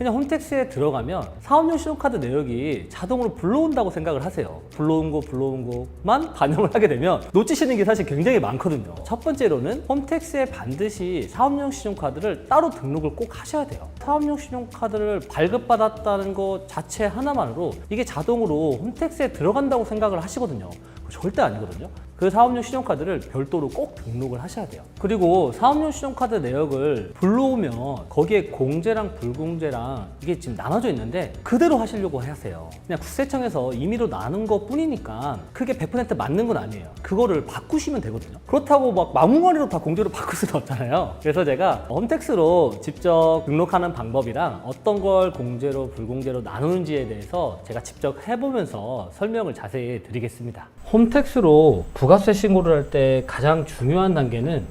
그냥 홈택스에 들어가면 사업용 신용카드 내역이 자동으로 불러온다고 생각을 하세요. 불러온 거, 불러온 거만 반영을 하게 되면 놓치시는 게 사실 굉장히 많거든요. 첫 번째로는 홈택스에 반드시 사업용 신용카드를 따로 등록을 꼭 하셔야 돼요. 사업용 신용카드를 발급받았다는 것 자체 하나만으로 이게 자동으로 홈택스에 들어간다고 생각을 하시거든요. 절대 아니거든요. 그 사업용 신용카드를 별도로 꼭 등록을 하셔야 돼요. 그리고 사업용 신용카드 내역을 불러오면 거기에 공제랑 불공제랑 이게 지금 나눠져 있는데 그대로 하시려고 하세요. 그냥 국세청에서 임의로 나눈 것 뿐이니까 그게 100% 맞는 건 아니에요. 그거를 바꾸시면 되거든요. 그렇다고 막 마구머리로 다 공제로 바꿀 수도 없잖아요. 그래서 제가 홈택스로 직접 등록하는 방법이랑 어떤 걸 공제로 불공제로 나누는지에 대해서 제가 직접 해보면서 설명을 자세히 드리겠습니다. 홈택스로 부가세 신고를 할 때 가장 중요한 단계는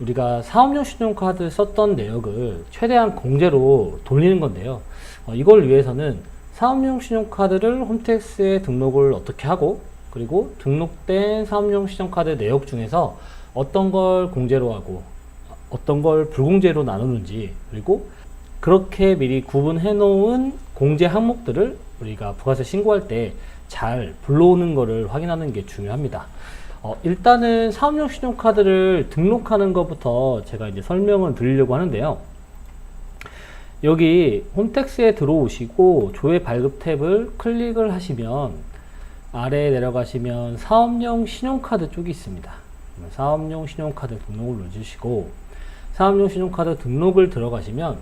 우리가 사업용 신용카드 썼던 내역을 최대한 공제로 돌리는 건데요. 어, 이걸 위해서는 사업용 신용카드를 홈택스에 등록을 어떻게 하고 그리고 등록된 사업용 신용카드 내역 중에서 어떤 걸 공제로 하고 어떤 걸 불공제로 나누는지 그리고 그렇게 미리 구분해 놓은 공제 항목들을 우리가 부가세 신고할 때 잘 불러오는 것을 확인하는 게 중요합니다. 어, 일단은 사업용 신용카드를 등록하는 것부터 제가 이제 설명을 드리려고 하는데요. 여기 홈택스에 들어오시고 조회 발급 탭을 클릭을 하시면 아래에 내려가시면 사업용 신용카드 쪽이 있습니다. 사업용 신용카드 등록을 누르시고 사업용 신용카드 등록을 들어가시면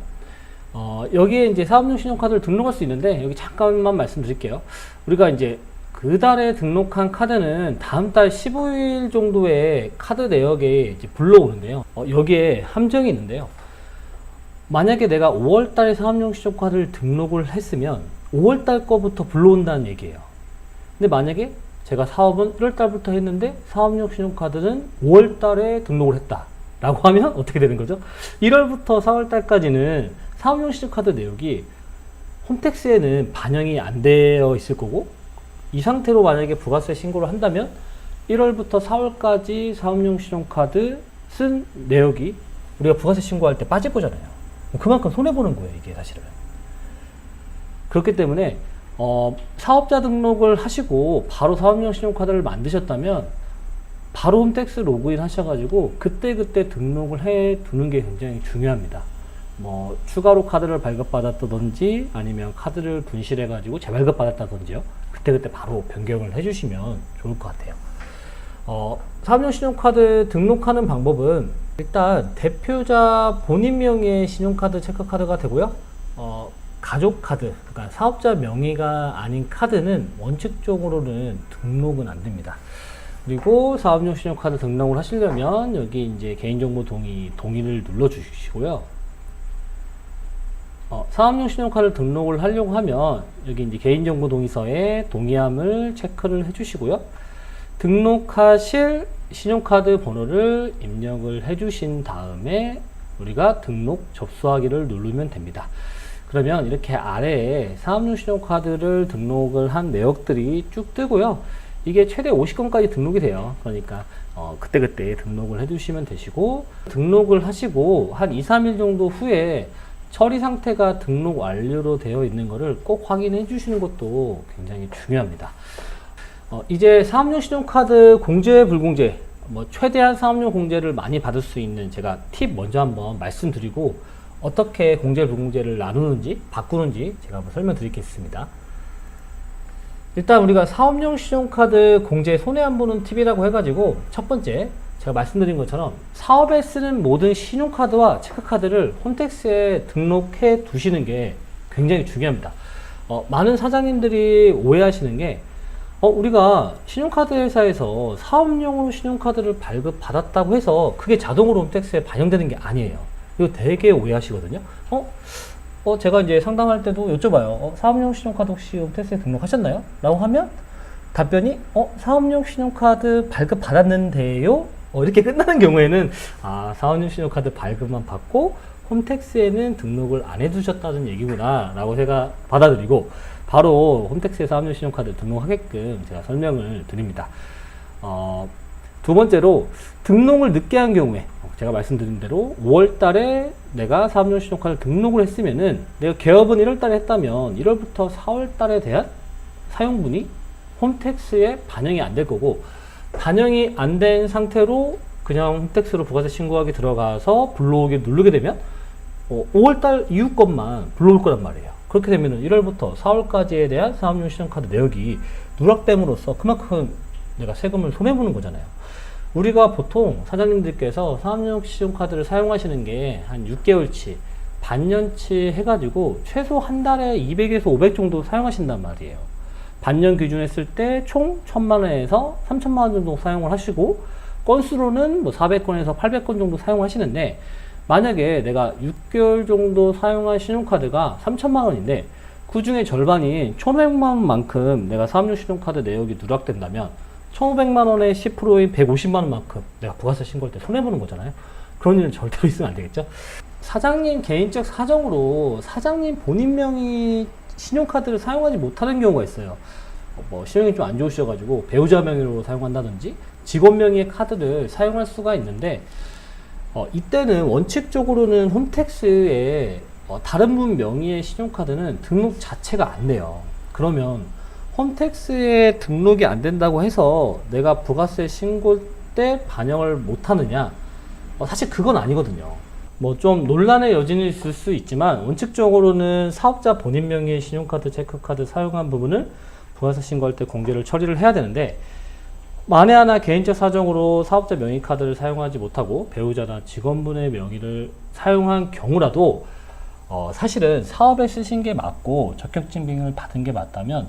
어, 여기에 이제 사업용 신용카드를 등록할 수 있는데 여기 잠깐만 말씀드릴게요. 우리가 이제 그 달에 등록한 카드는 다음 달 15일 정도에 카드 내역에 이제 불러오는데요. 어, 여기에 함정이 있는데요. 만약에 내가 5월 달에 사업용 신용카드를 등록을 했으면 5월 달 거부터 불러온다는 얘기예요. 근데 만약에 제가 사업은 1월 달부터 했는데 사업용 신용카드는 5월 달에 등록을 했다. 라고 하면 어떻게 되는 거죠? 1월부터 4월 달까지는 사업용 신용카드 내역이 홈택스에는 반영이 안 되어 있을 거고 이 상태로 만약에 부가세 신고를 한다면 1월부터 4월까지 사업용 신용카드 쓴 내역이 우리가 부가세 신고할 때 빠질 거잖아요. 그만큼 손해보는 거예요, 이게 사실은. 그렇기 때문에 어, 사업자 등록을 하시고 바로 사업용 신용카드를 만드셨다면 바로 홈택스 로그인 하셔가지고 그때그때 등록을 해 두는 게 굉장히 중요합니다. 뭐 추가로 카드를 발급받았다든지 아니면 카드를 분실해 가지고 재발급 받았다든지요. 그때그때 바로 변경을 해주시면 좋을 것 같아요. 어, 사업용 신용카드 등록하는 방법은 일단 대표자 본인 명의의 신용카드 체크카드가 되고요. 어, 가족 카드, 그러니까 사업자 명의가 아닌 카드는 원칙적으로는 등록은 안 됩니다. 그리고 사업용 신용카드 등록을 하시려면 여기 이제 개인정보 동의, 동의를 눌러 주시고요. 어, 사업용 신용카드 등록을 하려고 하면 여기 이제 개인정보 동의서에 동의함을 체크를 해주시고요. 등록하실 신용카드 번호를 입력을 해주신 다음에 우리가 등록 접수하기를 누르면 됩니다. 그러면 이렇게 아래에 사업용 신용카드를 등록을 한 내역들이 쭉 뜨고요. 이게 최대 50건까지 등록이 돼요. 그러니까 어, 그때그때 등록을 해두시면 되시고 등록을 하시고 한 2, 3일 정도 후에 처리 상태가 등록 완료로 되어 있는 것을 꼭 확인해 주시는 것도 굉장히 중요합니다. 어, 이제 사업용 신용카드 공제 불공제 뭐 최대한 사업용 공제를 많이 받을 수 있는 제가 팁 먼저 한번 말씀드리고 어떻게 공제 불공제를 나누는지 바꾸는지 제가 한번 설명드리겠습니다. 일단 우리가 사업용 신용카드 공제 손해 안 보는 팁이라고 해가지고 첫 번째 제가 말씀드린 것처럼 사업에 쓰는 모든 신용카드와 체크카드를 홈택스에 등록해 두시는 게 굉장히 중요합니다. 어, 많은 사장님들이 오해하시는 게 어, 우리가 신용카드 회사에서 사업용으로 신용카드를 발급받았다고 해서 그게 자동으로 홈택스에 반영되는 게 아니에요. 이거 되게 오해하시거든요. 어? 어, 제가 이제 상담할 때도 여쭤봐요. 어, 사업용 신용카드 혹시 홈택스에 등록하셨나요? 라고 하면 답변이 어, 사업용 신용카드 발급 받았는데요? 어, 이렇게 끝나는 경우에는 아, 사업용 신용카드 발급만 받고 홈택스에는 등록을 안 해두셨다는 얘기구나 라고 제가 받아들이고 바로 홈택스에 사업용 신용카드 등록하게끔 제가 설명을 드립니다. 어, 두 번째로 등록을 늦게 한 경우에 어, 제가 말씀드린 대로 5월 달에 내가 사업용 신용카드 등록을 했으면은 내가 개업은 1월 달에 했다면 1월부터 4월 달에 대한 사용분이 홈택스에 반영이 안 될 거고 반영이 안 된 상태로 그냥 홈택스로 부가세 신고하기 들어가서 불러오기 누르게 되면 어, 5월달 이후 것만 불러올 거란 말이에요. 그렇게 되면은 1월부터 4월까지에 대한 사업용 신용카드 내역이 누락됨으로써 그만큼 내가 세금을 손해보는 거잖아요. 우리가 보통 사장님들께서 사업용 신용카드를 사용하시는 게 한 6개월치, 반년치 해가지고 최소 한 달에 200에서 500 정도 사용하신단 말이에요. 반년 기준했을 때 총 1000만 원에서 3000만 원 정도 사용을 하시고 건수로는 뭐 400건에서 800건 정도 사용하시는데 만약에 내가 6개월 정도 사용한 신용카드가 3천만 원인데 그 중에 절반인 1,500만 원만큼 내가 사업용 신용카드 내역이 누락된다면 1,500만 원의 10%인 150만 원만큼 내가 부가세 신고할 때 손해보는 거잖아요. 그런 일은 절대로 있으면 안 되겠죠. 사장님 개인적 사정으로 사장님 본인 명의 신용카드를 사용하지 못하는 경우가 있어요. 어, 뭐 신용이 좀 안 좋으셔가지고 배우자 명의로 사용한다든지 직원 명의의 카드를 사용할 수가 있는데 어, 이때는 원칙적으로는 홈택스에 어, 다른 분 명의의 신용카드는 등록 자체가 안 돼요. 그러면 홈택스에 등록이 안 된다고 해서 내가 부가세 신고 때 반영을 못 하느냐? 어, 사실 그건 아니거든요. 뭐 좀 논란의 여진이 있을 수 있지만 원칙적으로는 사업자 본인 명의의 신용카드, 체크카드 사용한 부분을 부가세 신고할 때 공제를 처리를 해야 되는데 만에 하나 개인적 사정으로 사업자 명의 카드를 사용하지 못하고 배우자나 직원분의 명의를 사용한 경우라도 어, 사실은 사업에 쓰신 게 맞고 적격증빙을 받은 게 맞다면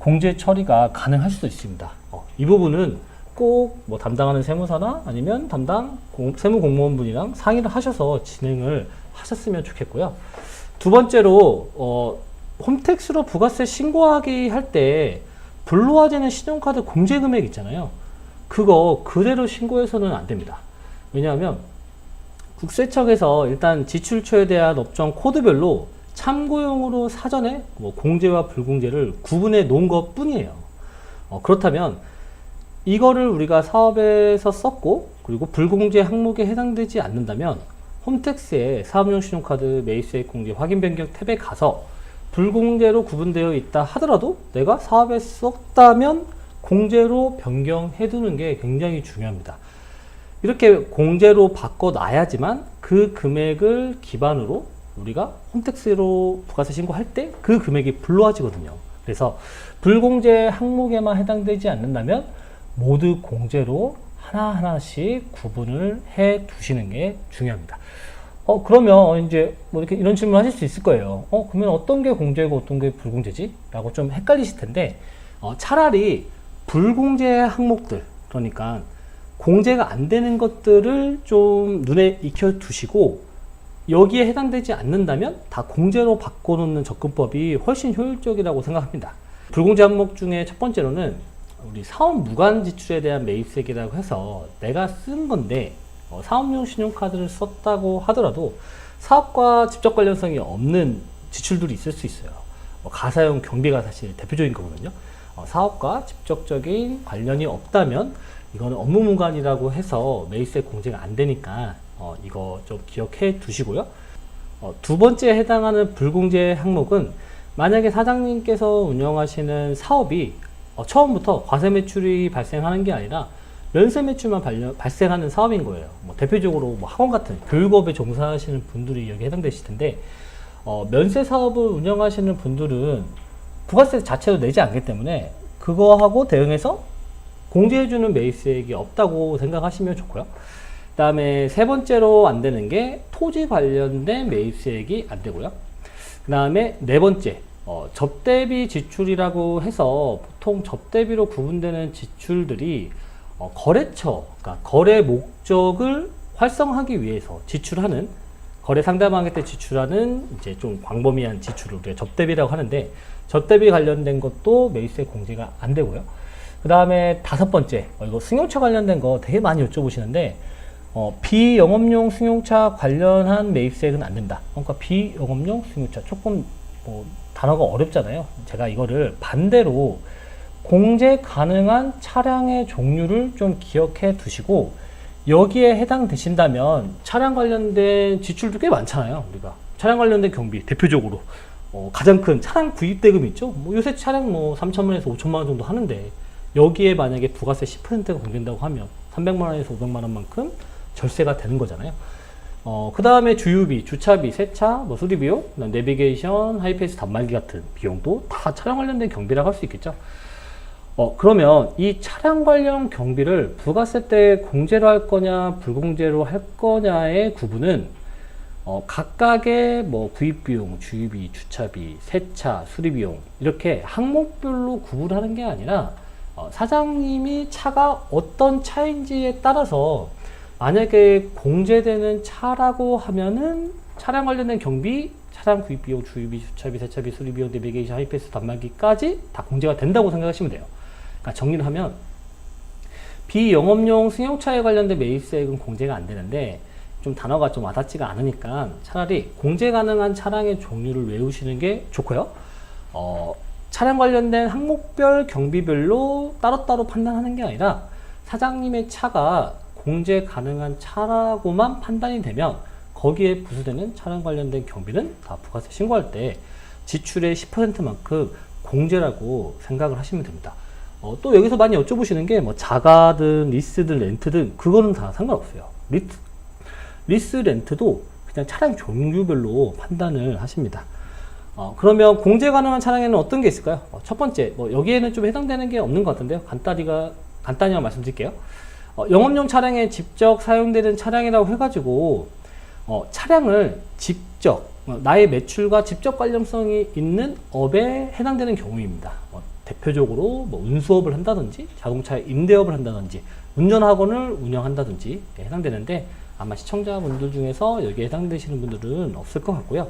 공제 처리가 가능할 수도 있습니다. 어, 이 부분은 꼭 뭐 담당하는 세무사나 아니면 담당 공- 세무 공무원분이랑 상의를 하셔서 진행을 하셨으면 좋겠고요. 두 번째로 어, 홈택스로 부가세 신고하기 할 때 불로화되는 신용카드 공제 금액 있잖아요. 그거 그대로 신고해서는 안 됩니다. 왜냐하면 국세청에서 일단 지출처에 대한 업종 코드별로 참고용으로 사전에 뭐 공제와 불공제를 구분해 놓은 것 뿐이에요. 어, 그렇다면 이거를 우리가 사업에서 썼고 그리고 불공제 항목에 해당되지 않는다면 홈택스에 사업용 신용카드 매입세액 공제 확인 변경 탭에 가서 불공제로 구분되어 있다 하더라도 내가 사업에 썼다면 공제로 변경해 두는 게 굉장히 중요합니다. 이렇게 공제로 바꿔 놔야지만 그 금액을 기반으로 우리가 홈택스로 부가세 신고할 때 그 금액이 불로화지거든요. 그래서 불공제 항목에만 해당되지 않는다면 모두 공제로 하나하나씩 구분을 해 두시는 게 중요합니다. 어, 그러면 이제 뭐 이렇게 이런 질문 하실 수 있을 거예요. 어, 그러면 어떤 게 공제고 어떤 게 불공제지? 라고 좀 헷갈리실 텐데, 어, 차라리 불공제 항목들, 그러니까 공제가 안 되는 것들을 좀 눈에 익혀 두시고, 여기에 해당되지 않는다면 다 공제로 바꿔놓는 접근법이 훨씬 효율적이라고 생각합니다. 불공제 항목 중에 첫 번째로는 우리 사업 무관 지출에 대한 매입세액이라고 해서 내가 쓴 건데 어, 사업용 신용카드를 썼다고 하더라도 사업과 직접 관련성이 없는 지출들이 있을 수 있어요. 뭐 가사용 경비가 사실 대표적인 거거든요. 어, 사업과 직접적인 관련이 없다면 이거는 업무 무관이라고 해서 매입세 공제가 안 되니까 어, 이거 좀 기억해 두시고요. 어, 두 번째 해당하는 불공제 항목은 만약에 사장님께서 운영하시는 사업이 어, 처음부터 과세 매출이 발생하는 게 아니라 면세 매출만 발려, 발생하는 사업인 거예요. 뭐 대표적으로 뭐 학원 같은 교육업에 종사하시는 분들이 여기 해당되실 텐데 어, 면세 사업을 운영하시는 분들은 부가세 자체도 내지 않기 때문에 그거하고 대응해서 공제해주는 매입세액이 없다고 생각하시면 좋고요. 그 다음에 세 번째로 안 되는 게 토지 관련된 매입세액이 안 되고요. 그 다음에 네 번째 어, 접대비 지출이라고 해서 보통 접대비로 구분되는 지출들이 어, 거래처, 그러니까 거래 목적을 활성화하기 위해서 지출하는 거래 상담하기 때 지출하는 이제 좀 광범위한 지출을 우리가 접대비라고 하는데 접대비 관련된 것도 매입세 공제가 안 되고요. 그 다음에 다섯 번째, 어, 이거 승용차 관련된 거 되게 많이 여쭤보시는데 어, 비영업용 승용차 관련한 매입세액은 안 된다. 그러니까 비영업용 승용차 조금 뭐 단어가 어렵잖아요. 제가 이거를 반대로 공제 가능한 차량의 종류를 좀 기억해 두시고 여기에 해당되신다면 차량 관련된 지출도 꽤 많잖아요. 우리가 차량 관련된 경비 대표적으로 어, 가장 큰 차량 구입 대금 있죠. 뭐 요새 차량 뭐 3천만 원에서 5천만 원 정도 하는데 여기에 만약에 부가세 10%가 공된다고 하면 300만 원에서 500만 원만큼 절세가 되는 거잖아요. 어, 그 다음에 주유비, 주차비, 세차, 뭐 수리비용, 내비게이션, 하이패스 단말기 같은 비용도 다 차량 관련된 경비라고 할 수 있겠죠. 어, 그러면 이 차량 관련 경비를 부가세 때 공제로 할 거냐, 불공제로 할 거냐의 구분은 어, 각각의 뭐 구입비용, 주유비, 주차비, 세차, 수리비용 이렇게 항목별로 구분하는 게 아니라 어, 사장님이 차가 어떤 차인지에 따라서 만약에 공제되는 차라고 하면은 차량 관련된 경비, 차량 구입 비용, 주유비, 주차비, 세차비, 수리 비용, 내비게이션, 하이패스, 단말기까지 다 공제가 된다고 생각하시면 돼요. 그러니까 정리를 하면 비영업용 승용차에 관련된 매입세액은 공제가 안 되는데 좀 단어가 좀 와닿지가 않으니까 차라리 공제 가능한 차량의 종류를 외우시는 게 좋고요. 어, 차량 관련된 항목별 경비별로 따로따로 판단하는 게 아니라 사장님의 차가 공제 가능한 차라고만 판단이 되면 거기에 부수되는 차량 관련된 경비는 다 부가세 신고할 때 지출의 10%만큼 공제라고 생각을 하시면 됩니다. 어, 또 여기서 많이 여쭤보시는 게 뭐 자가든 리스든 렌트든 그거는 다 상관없어요. 리스, 리스 렌트도 그냥 차량 종류별로 판단을 하십니다. 어, 그러면 공제 가능한 차량에는 어떤 게 있을까요? 어, 첫 번째, 뭐 여기에는 좀 해당되는 게 없는 것 같은데요. 간단히가 간단히 말씀드릴게요. 어, 영업용 차량에 직접 사용되는 차량이라고 해가지고 어, 차량을 직접 어, 나의 매출과 직접 관련성이 있는 업에 해당되는 경우입니다. 어, 대표적으로 뭐 운수업을 한다든지 자동차 임대업을 한다든지 운전학원을 운영한다든지 예, 해당되는데 아마 시청자분들 중에서 여기에 해당되시는 분들은 없을 것 같고요.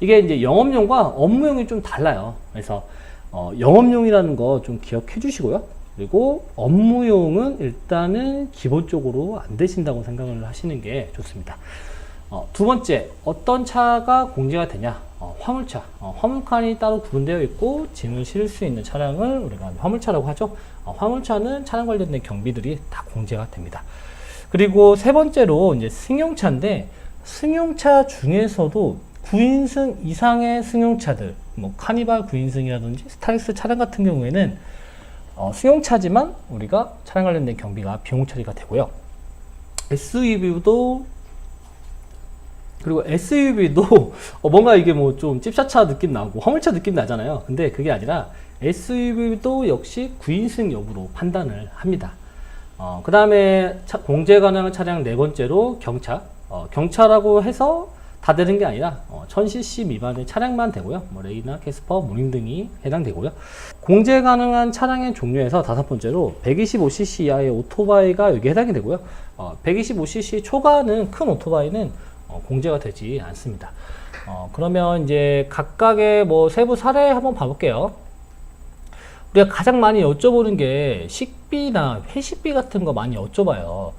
이게 이제 영업용과 업무용이 좀 달라요. 그래서 어, 영업용이라는 거 좀 기억해 주시고요. 그리고 업무용은 일단은 기본적으로 안 되신다고 생각을 하시는 게 좋습니다. 어, 두 번째, 어떤 차가 공제가 되냐? 어, 화물차. 어, 화물칸이 따로 구분되어 있고 짐을 실을 수 있는 차량을 우리가 화물차라고 하죠. 어, 화물차는 차량 관련된 경비들이 다 공제가 됩니다. 그리고 세 번째로 이제 승용차인데 승용차 중에서도 9인승 이상의 승용차들, 뭐 카니발 9인승이라든지 스타렉스 차량 같은 경우에는 어, 승용차지만 우리가 차량 관련된 경비가 비용 처리가 되고요. SUV도 그리고 SUV도 어, 뭔가 이게 뭐 좀 찝샤차 느낌 나고 화물차 느낌 나잖아요. 근데 그게 아니라 SUV도 역시 9인승 여부로 판단을 합니다. 어, 그 다음에 공제 가능한 차량 네 번째로 경차. 어, 경차라고 해서 다 되는 게 아니라 어, 1000cc 미만의 차량만 되고요. 뭐 레이나 캐스퍼, 무닝 등이 해당되고요. 공제 가능한 차량의 종류에서 다섯 번째로 125cc 이하의 오토바이가 여기 해당이 되고요. 어, 125cc 초과는 큰 오토바이는 어, 공제가 되지 않습니다. 어, 그러면 이제 각각의 뭐 세부 사례 한번 봐볼게요. 우리가 가장 많이 여쭤보는 게 식비나 회식비 같은 거 많이 여쭤봐요.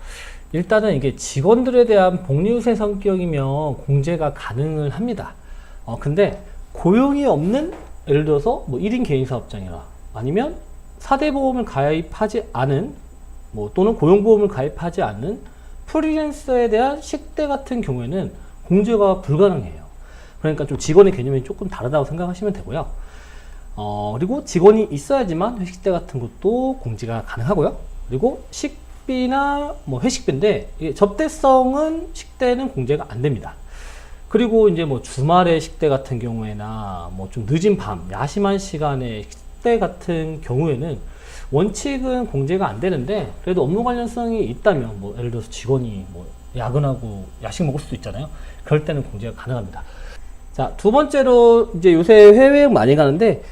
일단은 이게 직원들에 대한 복리후세 성격이면 공제가 가능을 합니다. 어, 근데 고용이 없는 예를 들어서 뭐 1인 개인 사업장이나 아니면 4대 보험을 가입하지 않은 뭐 또는 고용보험을 가입하지 않는 프리랜서에 대한 식대 같은 경우에는 공제가 불가능해요. 그러니까 좀 직원의 개념이 조금 다르다고 생각하시면 되고요. 어, 그리고 직원이 있어야지만 회식대 같은 것도 공제가 가능하고요. 그리고 식 비나 뭐 회식비인데 접대성은 식대는 공제가 안 됩니다. 그리고 이제 뭐 주말에 식대 같은 경우에나 뭐 좀 늦은 밤, 야심한 시간에 식대 같은 경우에는 원칙은 공제가 안 되는데 그래도 업무 관련성이 있다면 뭐 예를 들어서 직원이 뭐 야근하고 야식 먹을 수도 있잖아요. 그럴 때는 공제가 가능합니다. 자, 두 번째로 이제 요새 해외여행 많이 가는데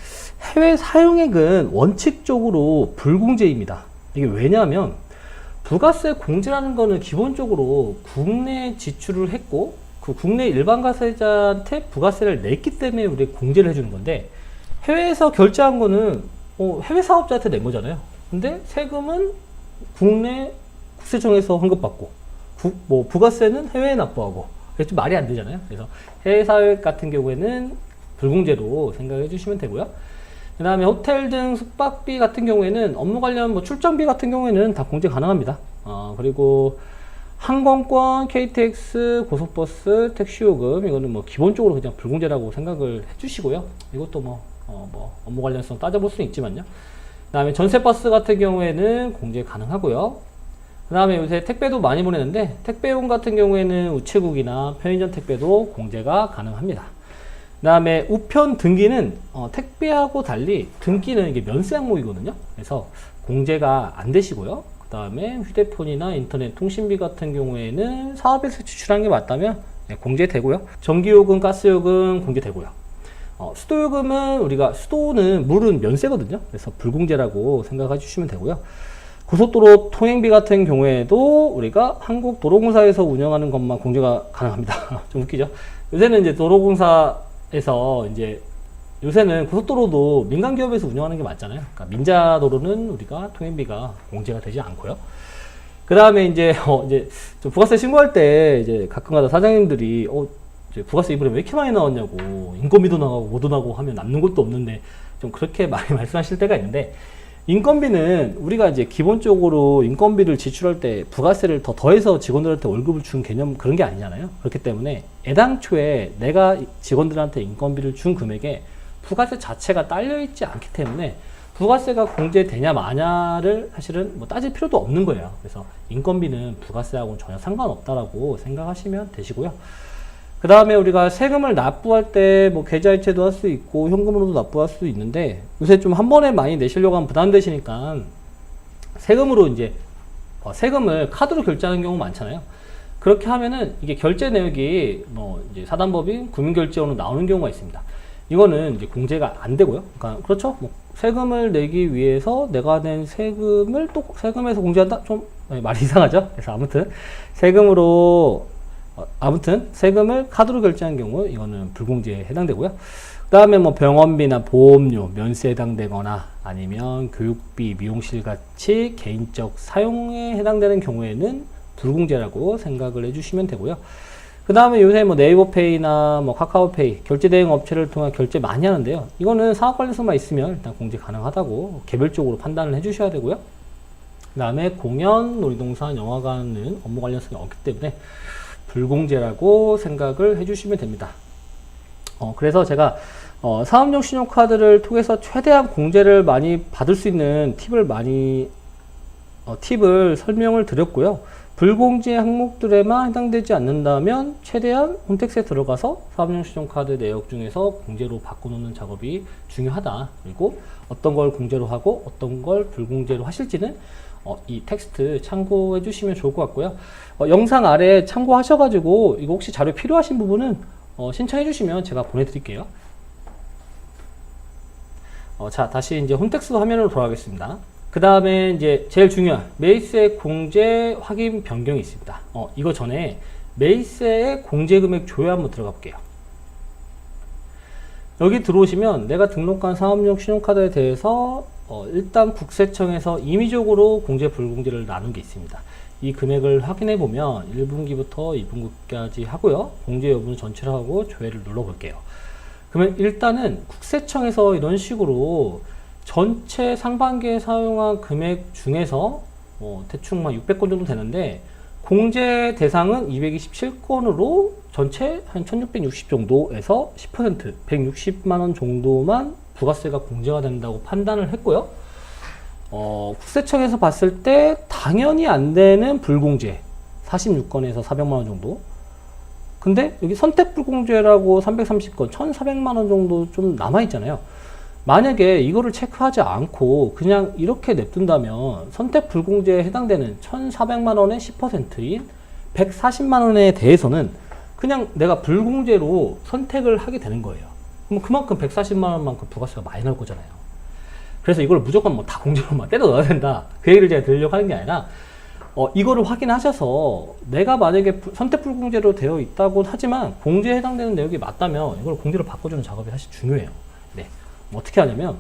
해외 사용액은 원칙적으로 불공제입니다. 이게 왜냐하면 부가세 공제라는 거는 기본적으로 국내 지출을 했고 그 국내 일반 가세자한테 부가세를 냈기 때문에 우리 공제를 해주는 건데 해외에서 결제한 거는 어, 해외 사업자한테 낸 거잖아요. 근데 세금은 국내 국세청에서 환급받고 부, 뭐 부가세는 해외에 납부하고 그게 좀 말이 안 되잖아요. 그래서 해외 사회 같은 경우에는 불공제로 생각해 주시면 되고요. 그 다음에 호텔 등 숙박비 같은 경우에는 업무 관련 뭐 출장비 같은 경우에는 다 공제 가능합니다. 어, 그리고 항공권, KTX, 고속버스, 택시 요금 이거는 뭐 기본적으로 그냥 불공제라고 생각을 해주시고요. 이것도 뭐, 어, 뭐 업무 관련성 따져볼 수는 있지만요. 그 다음에 전세버스 같은 경우에는 공제 가능하고요. 그 다음에 요새 택배도 많이 보내는데 택배용 같은 경우에는 우체국이나 편의점 택배도 공제가 가능합니다. 그 다음에 우편 등기는 어, 택배하고 달리 등기는 이게 면세 항목이거든요. 그래서 공제가 안 되시고요. 그 다음에 휴대폰이나 인터넷 통신비 같은 경우에는 사업에서 지출한 게 맞다면 네, 공제되고요. 전기요금, 가스요금 공제되고요. 어, 수도요금은 우리가 수도는 물은 면세거든요. 그래서 불공제라고 생각해 주시면 되고요. 고속도로 통행비 같은 경우에도 우리가 한국도로공사에서 운영하는 것만 공제가 가능합니다. 좀 웃기죠? 요새는 이제 도로공사 에서 이제 요새는 고속도로도 민간 기업에서 운영하는 게 맞잖아요. 그러니까 민자도로는 우리가 통행비가 공제가 되지 않고요. 그 다음에 이제 어 이제 좀 부가세 신고할 때 이제 가끔가다 사장님들이 어 부가세 이번에 왜 이렇게 많이 나왔냐고 인건비도 나가고 뭐도 나고 하면 남는 것도 없는데 좀 그렇게 많이 말씀하실 때가 있는데 인건비는 우리가 이제 기본적으로 인건비를 지출할 때 부가세를 더 더해서 직원들한테 월급을 준 개념 그런 게 아니잖아요. 그렇기 때문에 애당초에 내가 직원들한테 인건비를 준 금액에 부가세 자체가 딸려 있지 않기 때문에 부가세가 공제되냐 마냐를 사실은 뭐 따질 필요도 없는 거예요. 그래서 인건비는 부가세하고는 전혀 상관없다라고 생각하시면 되시고요. 그 다음에 우리가 세금을 납부할 때 뭐 계좌이체도 할 수 있고 현금으로도 납부할 수 있는데 요새 좀 한 번에 많이 내시려고 하면 부담되시니까 세금으로 이제 어, 세금을 카드로 결제하는 경우 많잖아요. 그렇게 하면은 이게 결제 내역이 뭐 이제 사단법인 구민결제원으로 나오는 경우가 있습니다. 이거는 이제 공제가 안 되고요. 그러니까 그렇죠. 뭐 세금을 내기 위해서 내가 낸 세금을 또 세금에서 공제한다? 좀 네, 말이 이상하죠. 그래서 아무튼 세금으로 어, 아무튼 세금을 카드로 결제한 경우 이거는 불공제에 해당되고요. 그 다음에 뭐 병원비나 보험료 면세 해당되거나 아니면 교육비, 미용실 같이 개인적 사용에 해당되는 경우에는 불공제라고 생각을 해주시면 되고요. 그 다음에 요새 뭐 네이버페이나 뭐 카카오페이 결제 대행 업체를 통한 결제 많이 하는데요. 이거는 사업관리서만 있으면 일단 공제 가능하다고 개별적으로 판단을 해주셔야 되고요. 그 다음에 공연, 놀이동산, 영화관은 업무 관련성이 없기 때문에 불공제라고 생각을 해주시면 됩니다. 어, 그래서 제가 어, 사업용 신용카드를 통해서 최대한 공제를 많이 받을 수 있는 팁을 많이 어, 팁을 설명을 드렸고요. 불공제 항목들에만 해당되지 않는다면 최대한 홈택스에 들어가서 사업용 신용카드 내역 중에서 공제로 바꿔놓는 작업이 중요하다. 그리고 어떤 걸 공제로 하고 어떤 걸 불공제로 하실지는 어, 이 텍스트 참고해 주시면 좋을 것 같고요. 어, 영상 아래 참고하셔가지고 이거 혹시 자료 필요하신 부분은 어, 신청해 주시면 제가 보내드릴게요. 어, 자, 다시 이제 홈택스 화면으로 돌아가겠습니다. 그 다음에 이제 제일 중요한 메이스의 공제 확인 변경이 있습니다. 어, 이거 전에 메이스의 공제 금액 조회 한번 들어가 볼게요. 여기 들어오시면 내가 등록한 사업용 신용카드에 대해서 어, 일단 국세청에서 임의적으로 공제 불공제를 나눈 게 있습니다. 이 금액을 확인해 보면 1분기부터 2분기까지 하고요. 공제 여부는 전체를 하고 조회를 눌러 볼게요. 그러면 일단은 국세청에서 이런 식으로 전체 상반기에 사용한 금액 중에서 어, 대충 막 600건 정도 되는데 공제 대상은 227건으로 전체 한 1660 정도에서 10% 160만 원 정도만 부가세가 공제가 된다고 판단을 했고요. 어, 국세청에서 봤을 때 당연히 안 되는 불공제 46건에서 400만 원 정도. 근데 여기 선택 불공제라고 330건 1,400만 원 정도 좀 남아 있잖아요. 만약에 이거를 체크하지 않고 그냥 이렇게 냅둔다면 선택 불공제에 해당되는 1,400만 원의 10%인 140만 원에 대해서는 그냥 내가 불공제로 선택을 하게 되는 거예요. 그럼 그만큼 140만 원만큼 부가세가 많이 나올 거잖아요. 그래서 이걸 무조건 뭐 다 공제로만 때려 넣어야 된다. 그 얘기를 제가 들으려고 하는 게 아니라 어, 이거를 확인하셔서 내가 만약에 부- 선택 불공제로 되어 있다고 하지만 공제에 해당되는 내역이 맞다면 이걸 공제로 바꿔주는 작업이 사실 중요해요. 네. 뭐 어떻게 하냐면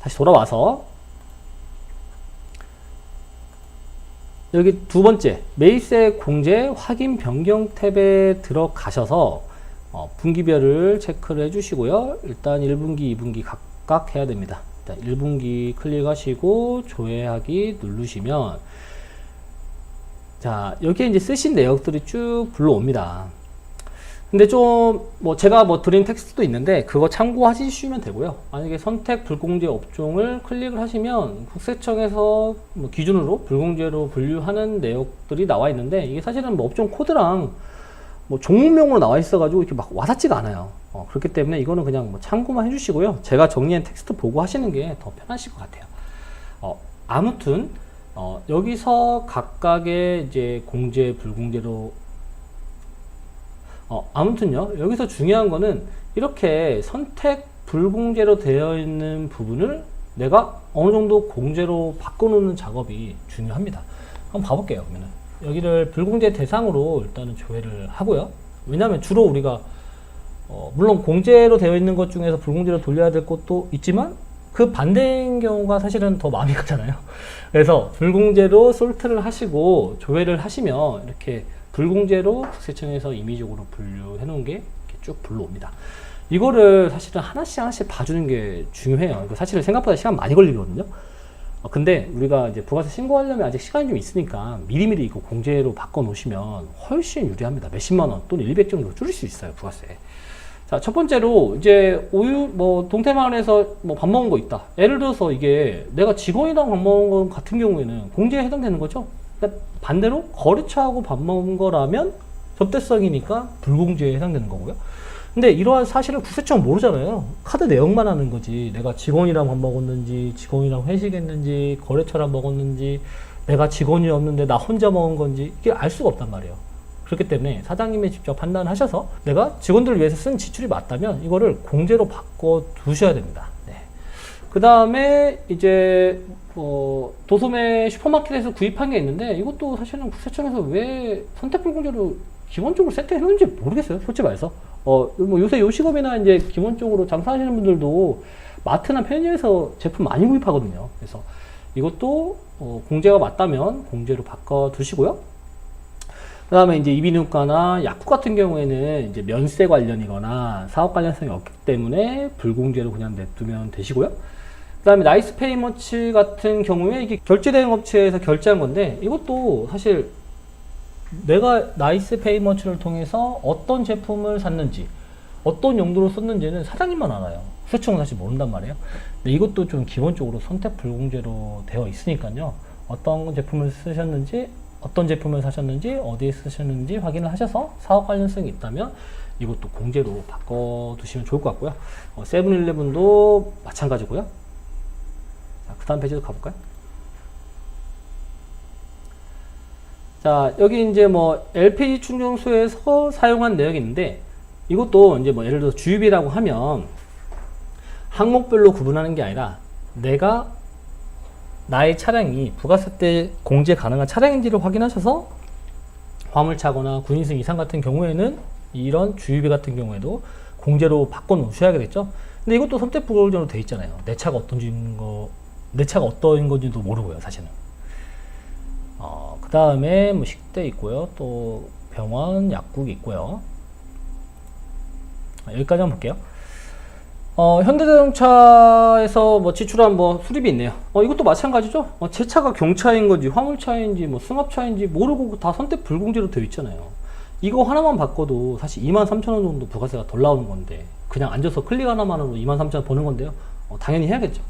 다시 돌아와서 여기 두 번째 메이세 공제 확인 변경 탭에 들어가셔서 어, 분기별을 체크를 해주시고요. 일단 1분기, 2분기 각각 해야 됩니다. 일단 1분기 클릭하시고 조회하기 누르시면 자 여기에 이제 쓰신 내역들이 쭉 불러옵니다. 근데 좀 뭐 제가 뭐 드린 텍스트도 있는데 그거 참고하시면 되고요. 만약에 선택 불공제 업종을 클릭을 하시면 국세청에서 뭐 기준으로 불공제로 분류하는 내역들이 나와 있는데 이게 사실은 뭐 업종 코드랑 뭐 종목명으로 나와 있어가지고 이렇게 막 와닿지가 않아요. 어, 그렇기 때문에 이거는 그냥 뭐 참고만 해주시고요. 제가 정리한 텍스트 보고 하시는 게 더 편하실 것 같아요. 어, 아무튼 어, 여기서 각각의 이제 공제 불공제로 어, 아무튼요, 여기서 중요한 거는 이렇게 선택 불공제로 되어 있는 부분을 내가 어느 정도 공제로 바꿔놓는 작업이 중요합니다. 한번 봐볼게요, 그러면 여기를 불공제 대상으로 일단은 조회를 하고요. 왜냐하면 주로 우리가 어, 물론 공제로 되어 있는 것 중에서 불공제로 돌려야 될 것도 있지만 그 반대인 경우가 사실은 더 마음이 가잖아요. 그래서 불공제로 솔트를 하시고 조회를 하시면 이렇게 불공제로 국세청에서 임의적으로 분류해 놓은 게 쭉 불러옵니다. 이거를 사실은 하나씩 하나씩 봐주는 게 중요해요. 사실은 생각보다 시간 많이 걸리거든요. 어, 근데 우리가 이제 부가세 신고하려면 아직 시간이 좀 있으니까 미리미리 이거 공제로 바꿔 놓으시면 훨씬 유리합니다. 몇십만 원 또는 100 정도 줄일 수 있어요, 부가세. 자, 첫 번째로 이제 오유 뭐 동태마을에서 뭐 밥 먹은 거 있다. 예를 들어서 이게 내가 직원이랑 밥 먹은 거 같은 경우에는 공제에 해당되는 거죠. 근데 반대로 거래처하고 밥 먹은 거라면 접대성이니까 불공제에 해당되는 거고요. 근데 이러한 사실을 국세청은 모르잖아요. 카드 내역만 하는 거지. 내가 직원이랑 밥 먹었는지, 직원이랑 회식했는지, 거래처랑 먹었는지, 내가 직원이 없는데 나 혼자 먹은 건지 이게 알 수가 없단 말이에요. 그렇기 때문에 사장님이 직접 판단하셔서 내가 직원들을 위해서 쓴 지출이 맞다면 이거를 공제로 바꿔 두셔야 됩니다. 네. 그 다음에 이제 어, 도소매 슈퍼마켓에서 구입한 게 있는데 이것도 사실은 국세청에서 왜 선택불 공제로 기본적으로 세트해 놓는지 모르겠어요. 솔직히 말해서. 어, 뭐 요새 요식업이나 이제 기본적으로 장사하시는 분들도 마트나 편의점에서 제품 많이 구입하거든요. 그래서 이것도 어, 공제가 맞다면 공제로 바꿔 두시고요. 그 다음에 이제 이비인후과나 약국 같은 경우에는 이제 면세 관련이거나 사업 관련성이 없기 때문에 불공제로 그냥 냅두면 되시고요. 그 다음에 나이스 페이머치 같은 경우에 이게 결제 대행 업체에서 결제한 건데 이것도 사실 내가 나이스 페이머치를 통해서 어떤 제품을 샀는지 어떤 용도로 썼는지는 사장님만 알아요. 수청은 사실 모른단 말이에요. 근데 이것도 좀 기본적으로 선택 불공제로 되어 있으니까요. 어떤 제품을 쓰셨는지 어떤 제품을 사셨는지 어디에 쓰셨는지 확인을 하셔서 사업 관련성이 있다면 이것도 공제로 바꿔두시면 좋을 것 같고요. 어, 세븐일레븐도 마찬가지고요. 자, 그 다음 페이지로 가볼까요? 자, 여기 이제 뭐 LPG 충전소에서 사용한 내역이 있는데 이것도 이제 뭐 예를 들어 주유비라고 하면 항목별로 구분하는 게 아니라 내가 나의 차량이 부가세 때 공제 가능한 차량인지를 확인하셔서 화물차거나 군인승 이상 같은 경우에는 이런 주유비 같은 경우에도 공제로 바꿔 놓으셔야겠죠. 근데 이것도 선택 불공제로 돼 있잖아요. 내 차가 어떤지 거, 내 차가 어떤 건지도 모르고요, 사실은. 어, 그 다음에 뭐 식대 있고요. 또 병원, 약국 있고요. 아, 여기까지 한번 볼게요. 어, 현대자동차에서 뭐 지출한 뭐 수리비 있네요. 어, 이것도 마찬가지죠. 어, 제 차가 경차인 건지 화물차인지 뭐 승합차인지 모르고 다 선택 불공제로 되어 있잖아요. 이거 하나만 바꿔도 사실 2만 3천 원 정도 부가세가 덜 나오는 건데 그냥 앉아서 클릭 하나만으로 2만 3천 원 버는 건데요. 어, 당연히 해야겠죠.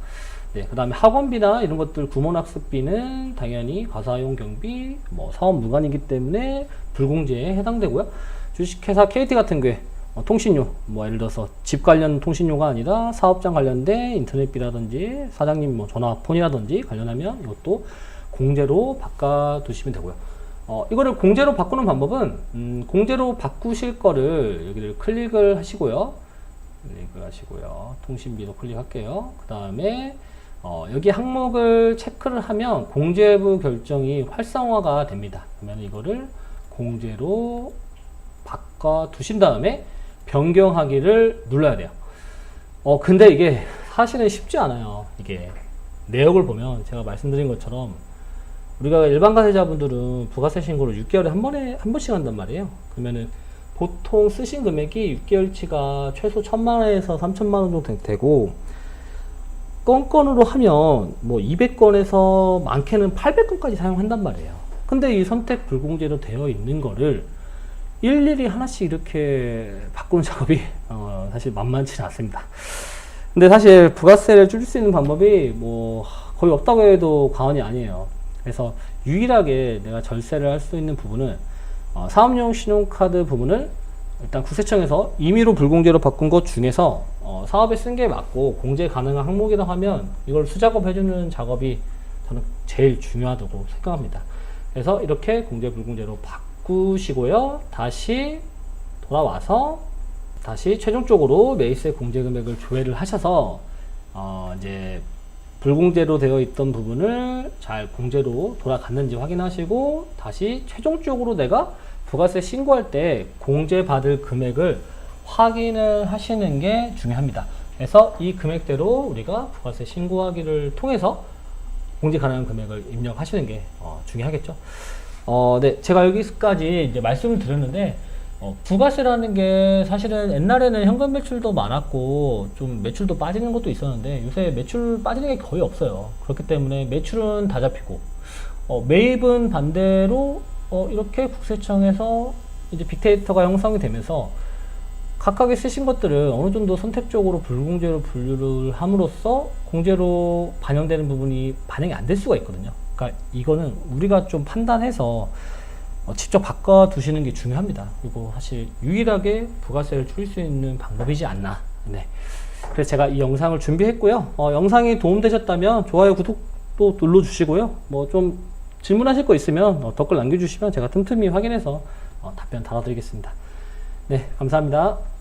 네, 그 다음에 학원비나 이런 것들 구몬학습비는 당연히 가사용 경비, 뭐 사업 무관이기 때문에 불공제에 해당되고요. 주식회사 KT 같은 경우에 어, 통신료, 뭐 예를 들어서 집 관련 통신료가 아니라 사업장 관련된 인터넷비라든지 사장님 뭐 전화폰이라든지 관련하면 이것도 공제로 바꿔두시면 되고요. 어, 이거를 공제로 바꾸는 방법은 음, 공제로 바꾸실 거를 여기를 클릭을 하시고요. 클릭을 하시고요. 통신비도 클릭할게요. 그 다음에 어, 여기 항목을 체크를 하면 공제부 결정이 활성화가 됩니다. 그러면 이거를 공제로 바꿔 두신 다음에 변경하기를 눌러야 돼요. 어, 근데 이게 사실은 쉽지 않아요. 이게 내역을 보면 제가 말씀드린 것처럼 우리가 일반 가세자분들은 부가세 신고를 6개월에 한 번에 한 번씩 한단 말이에요. 그러면은 보통 쓰신 금액이 6개월치가 최소 1천만 원에서 3천만 원 정도 되고 건건으로 하면 뭐 200건에서 많게는 800건까지 사용한단 말이에요. 근데 이 선택 불공제로 되어 있는 거를 일일이 하나씩 이렇게 바꾸는 작업이 어, 사실 만만치 않습니다. 근데 사실 부가세를 줄일 수 있는 방법이 뭐 거의 없다고 해도 과언이 아니에요. 그래서 유일하게 내가 절세를 할 수 있는 부분은 어, 사업용 신용카드 부분을 일단 국세청에서 임의로 불공제로 바꾼 것 중에서 어, 사업에 쓴 게 맞고 공제 가능한 항목이라 하면 이걸 수작업 해주는 작업이 저는 제일 중요하다고 생각합니다. 그래서 이렇게 공제 불공제로 바꾸시고요. 다시 돌아와서 다시 최종적으로 매입세 공제 금액을 조회를 하셔서 어, 이제 불공제로 되어 있던 부분을 잘 공제로 돌아갔는지 확인하시고 다시 최종적으로 내가 부가세 신고할 때 공제 받을 금액을 확인을 하시는 게 중요합니다. 그래서 이 금액대로 우리가 부가세 신고하기를 통해서 공제 가능한 금액을 입력하시는 게 어, 중요하겠죠. 어, 네, 제가 여기까지 이제 말씀을 드렸는데 어, 부가세라는 게 사실은 옛날에는 현금 매출도 많았고 좀 매출도 빠지는 것도 있었는데 요새 매출 빠지는 게 거의 없어요. 그렇기 때문에 매출은 다 잡히고 어, 매입은 반대로 어, 이렇게 국세청에서 이제 빅데이터가 형성이 되면서 각각의 쓰신 것들을 어느 정도 선택적으로 불공제로 분류를 함으로써 공제로 반영되는 부분이 반영이 안 될 수가 있거든요. 그러니까 이거는 우리가 좀 판단해서 어, 직접 바꿔두시는 게 중요합니다. 그리고 사실 유일하게 부가세를 줄일 수 있는 방법이지 않나. 네. 그래서 제가 이 영상을 준비했고요. 어, 영상이 도움되셨다면 좋아요, 구독도 눌러주시고요. 뭐 좀 질문하실 거 있으면 어, 댓글 남겨주시면 제가 틈틈이 확인해서 어, 답변 달아드리겠습니다. 네, 감사합니다.